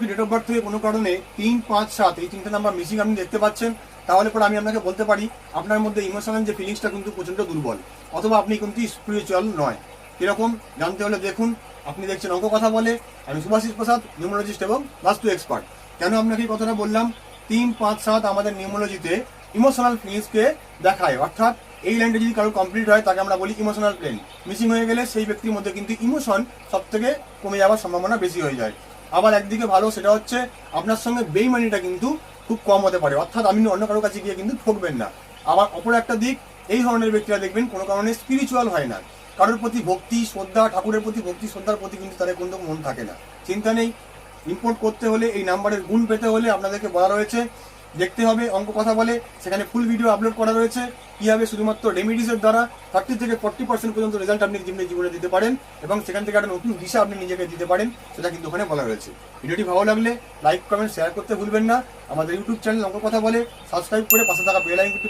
কি date of birth থেকে কোনো কারণে তিন, পাঁচ, সাত, এই তিনটে নাম্বার মিসিং আপনি দেখতে পাচ্ছেন, তাহলে পরে আমি আপনাকে বলতে পারি, আপনার মধ্যে ইমোশনাল যে ফিলিংসটা কিন্তু প্রচণ্ড দুর্বল, অথবা আপনি কিন্তু স্পিরিচুয়াল নয়। এরকম জানতে হলে দেখুন, আপনি দেখছেন অঙ্ক কথা বলে, আমি সুভাষিস প্রসাদ নিউমোলজিস্ট এবং বাস্তু এক্সপার্ট কেন আপনাকে এই কথাটা বললাম? তিন, পাঁচ, সাত আমাদের নিউমোলজিতে ইমোশনাল ফিলিংসকে দেখায়। অর্থাৎ এই লাইনটা যদি কারও কমপ্লিট হয়, তাকে আমরা বলি ইমোশনাল প্লেন মিসিং হয়ে গেলে সেই ব্যক্তির মধ্যে কিন্তু ইমোশন সব থেকে কমে যাওয়ার সম্ভাবনা বেশি হয়ে যায়। আবার একদিকে ভালো, সেটা হচ্ছে আপনার সঙ্গে বেইমানিটা কিন্তু খুব কম হতে পারে। অর্থাৎ আপনি অন্য কারও কাছে গিয়ে কিন্তু ঠকবেন না। আবার অপর একটা দিক, এই ধরনের ব্যক্তিরা দেখবেন কোনো কারণে স্পিরিচুয়াল হয় না। কারোর প্রতি ভক্তি, শ্রদ্ধা, ঠাকুরের প্রতি ভক্তি, শ্রদ্ধার প্রতি কিন্তু তাদের কোনো মন থাকে না। চিন্তা নেই ইম্পোর্ট করতে হলে, এই নাম্বারের গুণ পেতে হলে আপনাদেরকে বলা রয়েছে, দেখতে হবে, অঙ্ক কথা বলে, সেখানে ফুল ভিডিও আপলোড করা রয়েছে। কীভাবে শুধুমাত্র রেমিডিসের দ্বারা থার্টি থেকে ফর্টি পার্সেন্ট পর্যন্ত রেজাল্ট আপনি জীবনে জীবনে দিতে পারেন এবং সেখান থেকে একটা নতুন দিশা আপনি নিজেকে দিতে পারেন, সেটা কিন্তু ওখানে বলা রয়েছে ভিডিওটি ভালো লাগলে লাইক, কমেন্ট শেয়ার করতে ভুলবেন না। আমাদের ইউটিউব চ্যানেল অঙ্ক কথা বলে সাবস্ক্রাইব করে পাশে থাকা বেল আইকনটি